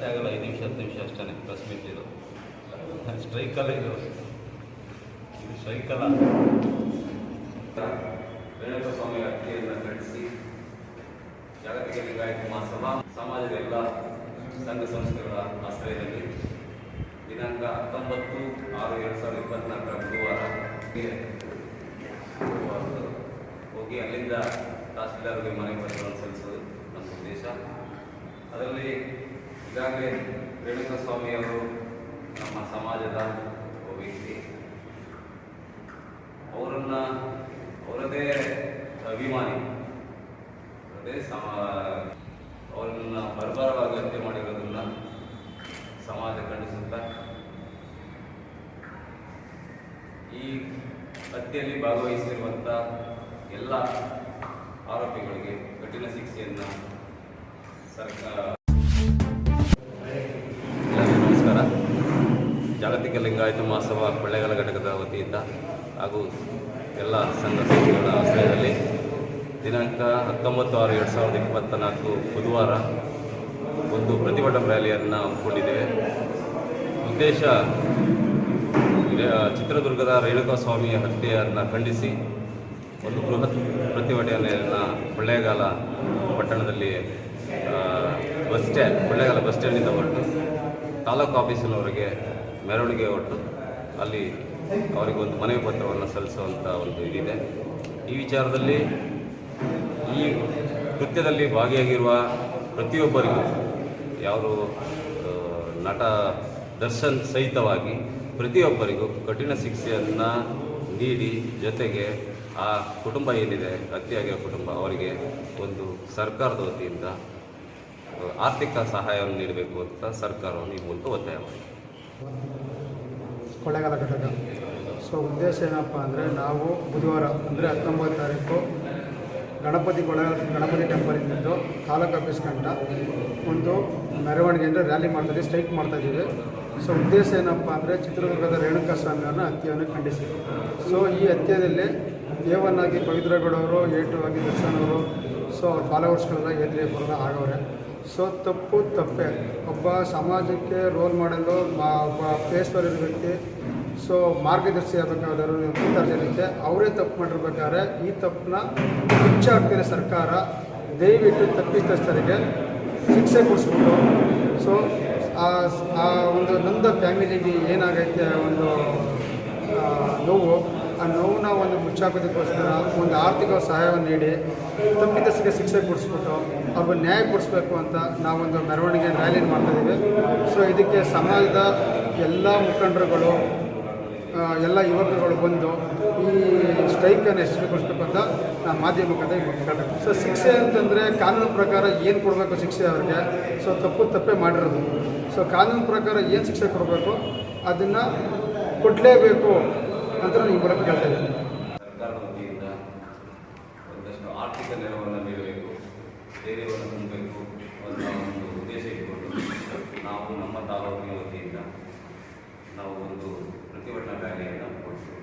ಜಾಸ್ತಿ ಆಗಲ್ಲ, ಐದು ನಿಮಿಷ, ಹತ್ತು ನಿಮಿಷ ಅಷ್ಟೇ ಪ್ರೆಸ್ ಮೀಟ್ ಇದು ಸ್ಟ್ರೈಕಲ್ಲ ಇದು. ಇದು ಸ್ಟ್ರೈಕಲ್ಲ ಸ್ವಾಮಿ ಅಕ್ಕಿಯನ್ನು ಖಂಡಿಸಿ ಜಾಗತಿಕ ಲಿಂಗಾಯತ ಮಹಾಸಭಾ ಸಮಾಜದ ಎಲ್ಲ ಸಂಘ ಸಂಸ್ಥೆಗಳ ಆಶ್ರಯದಲ್ಲಿ ದಿನಾಂಕ ಹತ್ತೊಂಬತ್ತು ಆರು ಎರಡು ಸಾವಿರದ ಇಪ್ಪತ್ನಾಲ್ಕರ ಬುಧವಾರ ಹೋಗಿ ಅಲ್ಲಿಂದ ತಹಸೀಲ್ದಾರ್ಗೆ ಮನೆ ಪತ್ರವನ್ನು ಸಲ್ಲಿಸೋದು ನಮ್ಮ ಉದ್ದೇಶ. ಅದರಲ್ಲಿ ಈಗಾಗಲೇ ರೇಣುಕ ಸ್ವಾಮಿಯವರು ನಮ್ಮ ಸಮಾಜದ ಒಬ್ಬ ವ್ಯಕ್ತಿ. ಅವರನ್ನ ಅವರದೇ ಅಭಿಮಾನಿ ಅದೇ ಸಮ, ಅವರನ್ನ ಬರ್ಬಾರವಾಗಿ ಹತ್ಯೆ ಮಾಡಿರೋದನ್ನ ಸಮಾಜ ಖಂಡಿಸುತ್ತಾ ಈ ಹತ್ಯೆಯಲ್ಲಿ ಭಾಗವಹಿಸಿರುವಂಥ ಎಲ್ಲ ಆರೋಪಿಗಳಿಗೆ ಕಠಿಣ ಶಿಕ್ಷೆಯನ್ನು ಸರ್ಕಾರ ಜಾಗತಿಕ ಲಿಂಗಾಯತ ಮಹಾಸಭಾ ಕೊಳ್ಳೇಗಾಲ ಘಟಕದ ವತಿಯಿಂದ ಹಾಗೂ ಎಲ್ಲ ಸಂಘ ಸಂಸ್ಥೆಗಳ ಆಶ್ರಯದಲ್ಲಿ ದಿನಾಂಕ ಹತ್ತೊಂಬತ್ತು ಆರು ಎರಡು ಸಾವಿರದ ಇಪ್ಪತ್ತ ನಾಲ್ಕು ಬುಧವಾರ ಒಂದು ಪ್ರತಿಭಟನಾ ರ್ಯಾಲಿಯನ್ನು ಹಮ್ಮಿಕೊಂಡಿದ್ದೇವೆ. ಉದ್ದೇಶ ಚಿತ್ರದುರ್ಗದ ರೇಣುಕಾ ಸ್ವಾಮಿ ಹತ್ಯೆಯನ್ನು ಖಂಡಿಸಿ ಒಂದು ಬೃಹತ್ ಪ್ರತಿಭಟನೆಯನ್ನು ಕೊಳ್ಳೇಗಾಲ ಪಟ್ಟಣದಲ್ಲಿ ಬಸ್ ಸ್ಟ್ಯಾಂಡ್, ಕೊಳ್ಳೇಗಾಲ ಬಸ್ ಸ್ಟ್ಯಾಂಡಿಂದ ಹೊರಟು ತಾಲೂಕು ಆಫೀಸಿನವರೆಗೆ ಮೆರವಣಿಗೆ ಹೊರಟು ಅಲ್ಲಿ ಅವರಿಗೆ ಒಂದು ಮನವಿ ಪತ್ರವನ್ನು ಸಲ್ಲಿಸುವಂಥ ಒಂದು ಇದಿದೆ. ಈ ವಿಚಾರದಲ್ಲಿ ಈ ಕೃತ್ಯದಲ್ಲಿ ಭಾಗಿಯಾಗಿರುವ ಪ್ರತಿಯೊಬ್ಬರಿಗೂ ಯಾರು ನಟ ದರ್ಶನ್ ಸಹಿತವಾಗಿ ಪ್ರತಿಯೊಬ್ಬರಿಗೂ ಕಠಿಣ ಶಿಕ್ಷೆಯನ್ನು ನೀಡಿ ಜೊತೆಗೆ ಆ ಕುಟುಂಬ ಏನಿದೆ ಹತ್ಯೆಯಾಗಿರೋ ಕುಟುಂಬ ಅವರಿಗೆ ಒಂದು ಸರ್ಕಾರದ ವತಿಯಿಂದ ಆರ್ಥಿಕ ಸಹಾಯವನ್ನು ನೀಡಬೇಕು ಅಂತ ಸರ್ಕಾರವನ್ನು ಈ ಮೂಲಕ ಒತ್ತಾಯ ಕೊಳ್ಳೇಗಾಲ ಘಟಕ ಸೊ ಉದ್ದೇಶ ಏನಪ್ಪ ಅಂದರೆ ನಾವು ಬುಧವಾರ, ಅಂದರೆ ಹತ್ತೊಂಬತ್ತು ತಾರೀಕು ಗಣಪತಿ ಕೊಳ್ಳೇಗಾಲ ಗಣಪತಿ ಟೆಂಪಲಿಂದ ತಾಲೂಕು ಆಫೀಸ್ ಕಂಡ ಒಂದು ಮೆರವಣಿಗೆ ಅಂದರೆ ರ್ಯಾಲಿ ಮಾಡ್ತಾಯಿದ್ದೀವಿ ಸ್ಟ್ರೈಕ್ ಮಾಡ್ತಾಯಿದ್ದೀವಿ ಸೊ ಉದ್ದೇಶ ಏನಪ್ಪ ಅಂದರೆ ಚಿತ್ರದುರ್ಗದ ರೇಣುಕಾ ಸ್ವಾಮಿಯವ್ರನ್ನ ಹತ್ಯೆಯನ್ನು ಖಂಡಿಸಿ. ಸೊ ಈ ಹತ್ಯೆಯಲ್ಲಿ ದೇವನಾಗಿ ಪವಿತ್ರಗೌಡವರು ಏಟು ಆಗಿ ದರ್ಶನ್ ಅವರು ಸೊ ಅವ್ರ ಫಾಲೋವರ್ಸ್ಗಳೆಲ್ಲ ಎದುರಿ ಬರೋಲ್ಲ ಆಗವ್ರೆ. ಸೊ ತಪ್ಪು, ತಪ್ಪೆ. ಒಬ್ಬ ಸಮಾಜಕ್ಕೆ ರೋಲ್ ಮಾಡಲು ಒಬ್ಬ ಫೇಸ್ ಇರೋ ವ್ಯಕ್ತಿ, ಸೊ ಮಾರ್ಗದರ್ಶಿ ಆಗಬೇಕಾದ್ರು ಇರ್ತಾರೆ ಜನಕ್ಕೆ ಅವರೇ ತಪ್ಪು ಮಾಡಿರ್ಬೇಕಾದ್ರೆ ಈ ತಪ್ಪನ್ನ ಶಿಕ್ಷೆ ಸರ್ಕಾರ ದಯವಿಟ್ಟು ತಪ್ಪಿತಸ್ಥರಿಗೆ ಶಿಕ್ಷೆ ಕೊಡಿಸ್ಬಿಟ್ಟು, ಸೊ ಆ ಒಂದು ನೊಂದ ಫ್ಯಾಮಿಲಿಗೆ ಏನಾಗೈತೆ ಒಂದು ನೋವು ಆ ನೋವನ್ನ ಒಂದು ಮುಚ್ಚಾಕೋದಕ್ಕೋಸ್ಕರ ಒಂದು ಆರ್ಥಿಕ ಸಹಾಯವನ್ನು ನೀಡಿ ತಪ್ಪಿತಸ್ಥರಿಗೆ ಶಿಕ್ಷೆ ಕೊಡಿಸ್ಬಿಟ್ಟು ಅವ್ರಿಗೆ ನ್ಯಾಯ ಕೊಡಿಸ್ಬೇಕು ಅಂತ ನಾವೊಂದು ಮೆರವಣಿಗೆ ರ್ಯಾಲಿ ಮಾಡ್ತಾಯಿದ್ದೀವಿ ಸೊ ಇದಕ್ಕೆ ಸಮಾಜದ ಎಲ್ಲ ಮುಖಂಡರುಗಳು ಎಲ್ಲ ಯುವಕರುಗಳು ಬಂದು ಈ ಸ್ಟ್ರೈಕನ್ನು ಯಶಸ್ವಿಗೊಳಿಸ್ಬೇಕು ಅಂತ ನಾನು ಮಾಧ್ಯಮ ಕಥೆ ಸೊ ಶಿಕ್ಷೆ ಅಂತಂದರೆ ಕಾನೂನು ಪ್ರಕಾರ ಏನು ಕೊಡಬೇಕು ಶಿಕ್ಷೆ ಅವ್ರಿಗೆ? ಸೊ ತಪ್ಪು ತಪ್ಪೇ ಮಾಡಿರೋದು. ಸೊ ಕಾನೂನು ಪ್ರಕಾರ ಏನು ಶಿಕ್ಷೆ ಕೊಡಬೇಕು? ಅದನ್ನು ಕೊಡಲೇಬೇಕು. ಅಂತ ನೀವು ಮೂಲಕ ಕೇಳ್ತಾ ಇದ್ದೀನಿ. ಸರ್ಕಾರದ ವತಿಯಿಂದ ಒಂದಷ್ಟು ಆರ್ಥಿಕ ನೆರವನ್ನು ನೀಡಬೇಕು. ಧೈರ್ಯವನ್ನು ತುಂಬಬೇಕು. ಅನ್ನೋ ಒಂದು ಉದ್ದೇಶ ಇಟ್ಕೊಂಡು ನಾವು ನಮ್ಮ ತಾಲೂಕಿನ ವತಿಯಿಂದ ನಾವು ಒಂದು ಪ್ರತಿಭಟನಾ ರ್ಯಾಲಿಯನ್ನು ಕೊಡ್ತೀವಿ.